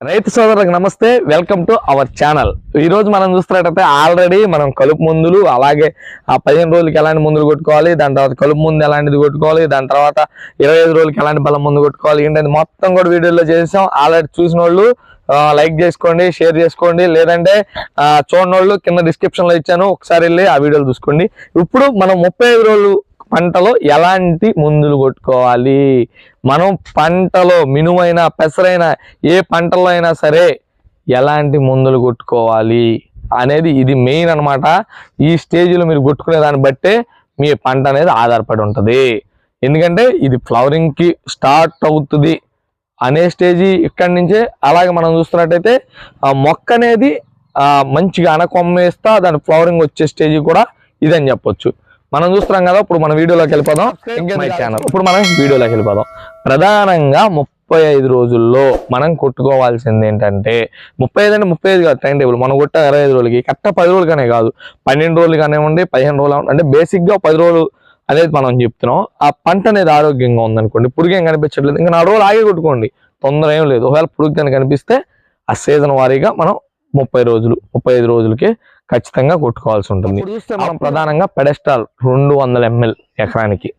రైతు సోదరులకు నమస్తే వెల్కమ్ టు అవర్ ఛానల్. ఈ రోజు మనం చూస్తున్నట్టయితే ఆల్రెడీ మనం కలుపు మందులు అలాగే ఆ పదిహేను రోజులకి ఎలాంటి మందులు కొట్టుకోవాలి దాని తర్వాత కలుపు మందు ఎలాంటిది కొట్టుకోవాలి దాని తర్వాత ఇరవై ఐదు రోజులకి ఎలాంటి బలం మందు కొట్టుకోవాలి ఏంటంటే మొత్తం కూడా వీడియోలో చేసాం. ఆల్రెడీ చూసిన వాళ్ళు లైక్ చేసుకోండి షేర్ చేసుకోండి లేదంటే చూడని వాళ్ళు కింద డిస్క్రిప్షన్లో ఇచ్చాను. ఒకసారి వెళ్ళి ఆ వీడియోలు చూసుకోండి. ఇప్పుడు మనం ముప్పై ఐదు రోజులు పంటలో ఎలాంటి మందులు కొట్టుకోవాలి? మనం పంటలో మినుమైన పెసరైన ఏ పంటలో అయినా సరే ఎలాంటి మందులు కొట్టుకోవాలి అనేది ఇది మెయిన్ అన్నమాట. ఈ స్టేజ్లో మీరు కొట్టుకునే దాన్ని బట్టే మీ పంట అనేది ఆధారపడి ఉంటుంది. ఎందుకంటే ఇది ఫ్లవరింగ్కి స్టార్ట్ అవుతుంది అనే స్టేజీ ఇక్కడి నుంచే. అలాగే మనం చూస్తున్నట్టయితే ఆ మొక్క అనేది మంచిగా అనకొమ్మేస్తా దాని ఫ్లవరింగ్ వచ్చే స్టేజ్ కూడా ఇదని చెప్పొచ్చు. మనం చూస్తున్నాం కదా ఇప్పుడు మన వీడియోలోకి వెళ్ళిపోదాం. ఇంకేంది ఛానల్ ఇప్పుడు మనం వీడియోలోకి వెళ్ళిపోదాం. ప్రధానంగా ముప్పై ఐదు రోజుల్లో మనం కొట్టుకోవాల్సింది ఏంటంటే ముప్పై ఐదు అంటే ముప్పై ఐదు కాదు టైం టేబుల్ మనం కొట్టే ఇరవై ఐదు రోజులకి కరెక్ట్ పది రోజులకనే కాదు పన్నెండు రోజులు కానివ్వండి పదిహేను రోజులు అంటే బేసిక్గా పది రోజులు అనేది మనం చెప్తున్నాం. ఆ పంట అనేది ఆరోగ్యంగా ఉందనుకోండి పురుగు కనిపించట్లేదు. ఇంకా నాలుగు రోజులు ఆగి కొట్టుకోండి తొందర ఏం లేదు. ఒకవేళ పురుగు కనిపిస్తే ఆ సీజన్ వారీగా మనం ముప్పై రోజులు ముప్పై ఐదు రోజులకి ఖచ్చితంగా కొట్టుకోవాల్సి ఉంటుంది. చూస్తే మనం ప్రధానంగా పెడెస్టాల్ రెండు వందల ఎంఎల్ ఎకరానికి.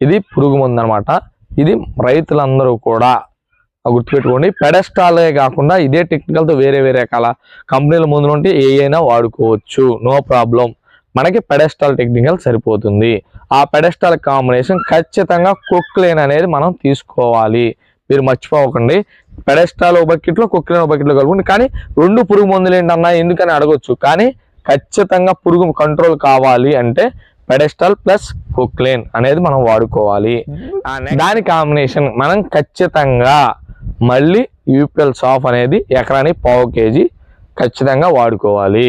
ఇది పురుగు మందు అనమాట ఇది రైతులందరూ కూడా గుర్తుపెట్టుకోండి. పెడెస్టాలే కాకుండా ఇదే టెక్నికల్తో వేరే వేరే రకాల కంపెనీల ముందు నుండి ఏ అయినా వాడుకోవచ్చు. No problem. మనకి పెడెస్టాల్ టెక్నికల్ సరిపోతుంది. ఆ పెడెస్టాల్ కాంబినేషన్ ఖచ్చితంగా కుక్లేన్ అనేది మనం తీసుకోవాలి. మీరు మర్చిపోకండి. పెడెస్టాల్ ఒక బకెట్లో కుక్లేన్ ఒక బకెట్లో కలుపుకోండి కానీ రెండు పురుగు మందులు ఏంటన్నా ఎందుకని అడగొచ్చు. కానీ ఖచ్చితంగా పురుగు కంట్రోల్ కావాలి అంటే పెడెస్టాల్ ప్లస్ కుక్లేన్ అనేది మనం వాడుకోవాలి. దాని కాంబినేషన్ మనం ఖచ్చితంగా మళ్ళీ యూపిఎల్ సాఫ్ అనేది ఎకరానికి పావు కేజీ ఖచ్చితంగా వాడుకోవాలి.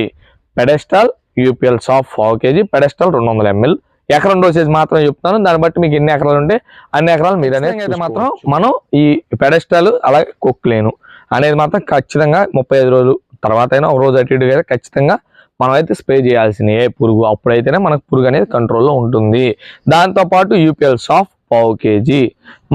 పెడెస్టాల్ యూపిఎల్ సాఫ్ పావు కేజీ పెడెస్టాల్ రెండు వందల ఎంఎల్ ఎకరం డోసేజ్ మాత్రం చెప్తాను దాన్ని బట్టి మీకు ఎన్ని ఎకరాలు ఉంటే అన్ని ఎకరాలు మీరు అనేది అయితే మాత్రం మనం ఈ పెడెస్టాల్ అలాగే కుక్లేను అనేది మాత్రం ఖచ్చితంగా ముప్పై ఐదు రోజులు తర్వాత అయినా ఒక రోజు అటు అయితే ఖచ్చితంగా మనమైతే స్ప్రే చేయాల్సింది ఏ పురుగు అప్పుడైతేనే మనకు పురుగు అనేది కంట్రోల్లో ఉంటుంది. దాంతో పాటు యూపీఎల్ సాఫ్ట్ పావు కేజీ.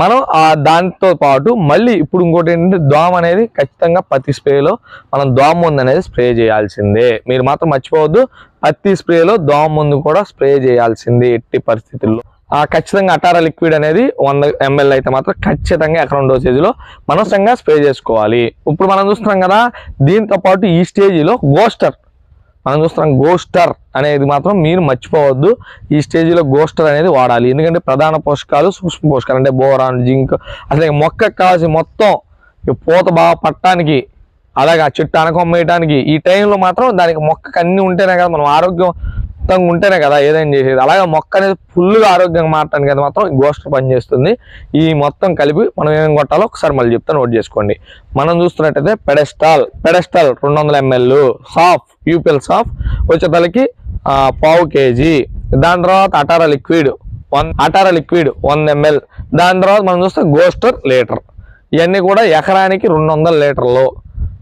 మనం ఆ దాంతో పాటు మళ్ళీ ఇప్పుడు ఇంకోటి ఏంటంటే దోమ అనేది ఖచ్చితంగా పత్తి స్ప్రేలో మనం దోమ ముందు అనేది స్ప్రే చేయాల్సిందే. మీరు మాత్రం మర్చిపోవద్దు పత్తి స్ప్రేలో దోమ ముందు కూడా స్ప్రే చేయాల్సిందే ఎట్టి పరిస్థితుల్లో. ఆ ఖచ్చితంగా అటారా లిక్విడ్ అనేది వంద ఎంఎల్ అయితే మాత్రం ఖచ్చితంగా ఎకరం డోసేజ్లో మనసంగా స్ప్రే చేసుకోవాలి. ఇప్పుడు మనం చూస్తున్నాం కదా దీంతో పాటు ఈ స్టేజిలో గోస్టర్ మనం చూస్తున్నాం గోస్టర్ అనేది మాత్రం మీరు మర్చిపోవద్దు. ఈ స్టేజ్లో గోస్టర్ అనేది వాడాలి. ఎందుకంటే ప్రధాన పోషకాలు సూక్ష్మ పోషకాలు అంటే బోరాన్ జింక్ అసలు మొక్కకు కావాల్సిన మొత్తం ఈ పూత బాగా పట్టడానికి అలాగే ఆ చెట్టు అనకొమ్మేయడానికి ఈ టైంలో మాత్రం దానికి మొక్కకు అన్నీ ఉంటేనే కదా మనం ఆరోగ్యం మొత్తంగా ఉంటేనే కదా ఏదైనా చేసేది. అలాగే మొక్క అనేది ఫుల్గా ఆరోగ్యంగా మారటానికి అది మాత్రం గోస్టర్ పనిచేస్తుంది ఈ మొత్తం కలిపి మనం ఏం కొట్టాలో ఒకసారి మళ్ళీ చెప్తాను నోట్ చేసుకోండి. మనం చూస్తున్నట్టయితే పెడెస్టాల్ పెడెస్టాల్ రెండు వందల ఎంఎల్ సాఫ్ యూపిఎల్ సాఫ్ వచ్చేతలకి పావు కేజీ. దాని తర్వాత అటారా లిక్విడ్ వన్ అటారా లిక్విడ్ వంద ఎంఎల్. దాని తర్వాత మనం చూస్తే గోస్టర్ లీటర్. ఇవన్నీ కూడా ఎకరానికి రెండు వందల లీటర్లు.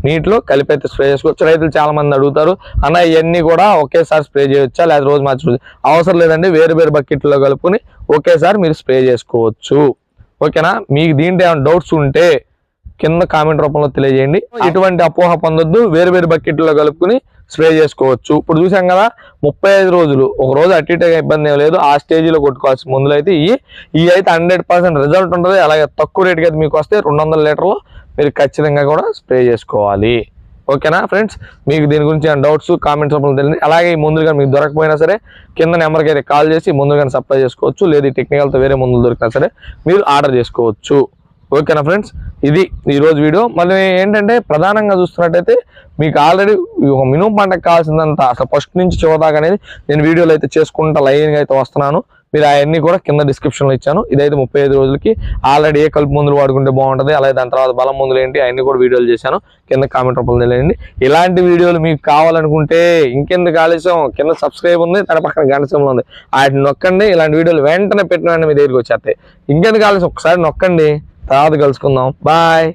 నీటిలో కలిపి అయితే స్ప్రే చేసుకోవచ్చు. రైతులు చాలా మంది అడుగుతారు అన్న ఇవన్నీ కూడా ఒకేసారి స్ప్రే చేయొచ్చా? లేదా రోజు మార్చి రోజు అవసరం లేదండి వేరు వేరు బకెట్లో కలుపుకొని ఒకేసారి మీరు స్ప్రే చేసుకోవచ్చు. ఓకేనా? మీకు దీంట్లో ఏమైనా డౌట్స్ ఉంటే కింద కామెంట్ రూపంలో తెలియజేయండి. ఎటువంటి అపోహ పొందొద్దు వేరు వేరు బకెట్లో కలుపుకుని స్ప్రే చేసుకోవచ్చు. ఇప్పుడు చూసాం కదా ముప్పై ఐదు రోజులు ఒక రోజు అటు ఇటుగా ఇబ్బంది ఏం లేదు ఆ స్టేజ్లో కొట్టుకోవాల్సిన మందులు అయితే ఇవి. ఇవి అయితే హండ్రెడ్ పర్సెంట్ రిజల్ట్ ఉంటుంది అలాగే తక్కువ రేటుకి అయితే మీకు వస్తే రెండు వందల లీటర్లు మీరు ఖచ్చితంగా కూడా స్ప్రే చేసుకోవాలి. ఓకేనా ఫ్రెండ్స్ మీకు దీని గురించి డౌట్స్ కామెంట్స్ రూపంలో తెలియదు అలాగే ఈ ముందులు మీకు దొరకపోయినా సరే కింద నెంబర్కి అయితే కాల్ చేసి ముందుగానే కానీ సప్లై చేసుకోవచ్చు. లేదు టెక్నికల్తో వేరే మందులు దొరికినా సరే మీరు ఆర్డర్ చేసుకోవచ్చు. ఓకేనా ఫ్రెండ్స్ ఇది ఈరోజు వీడియో మళ్ళీ ఏంటంటే ప్రధానంగా చూస్తున్నట్టయితే మీకు ఆల్రెడీ ఒక మినుము పంటకు కావాల్సిందంతా అసలు ఫస్ట్ నుంచి చివరిదాకా అనేది నేను వీడియోలు అయితే చేసుకుంటా లైన్గా అయితే వస్తున్నాను. మీరు అవన్నీ కూడా కింద డిస్క్రిప్షన్లో ఇచ్చాను. ఇదైతే ముప్పై ఐదు రోజులకి ఆల్రెడీ ఏ కలుపు మందులు వాడుకుంటే బాగుంటుంది అలాగే దాని తర్వాత బలం మందులు ఏంటి అవన్నీ కూడా వీడియోలు చేశాను. కింద కామెంట్ రూపంలో తెలియండి. ఇలాంటి వీడియోలు మీకు కావాలనుకుంటే ఇంకెందుకు ఆలస్యం? కింద సబ్స్క్రైబ్ ఉంది తన పక్కన గంట ఉంది. వాటిని నొక్కండి ఇలాంటి వీడియోలు వెంటనే పెట్టిన మీ దగ్గరికి వచ్చేస్తాయి. ఇంకెందుకు ఆలస్యం? ఒకసారి నొక్కండి తర్వాత కలుసుకుందాం. బాయ్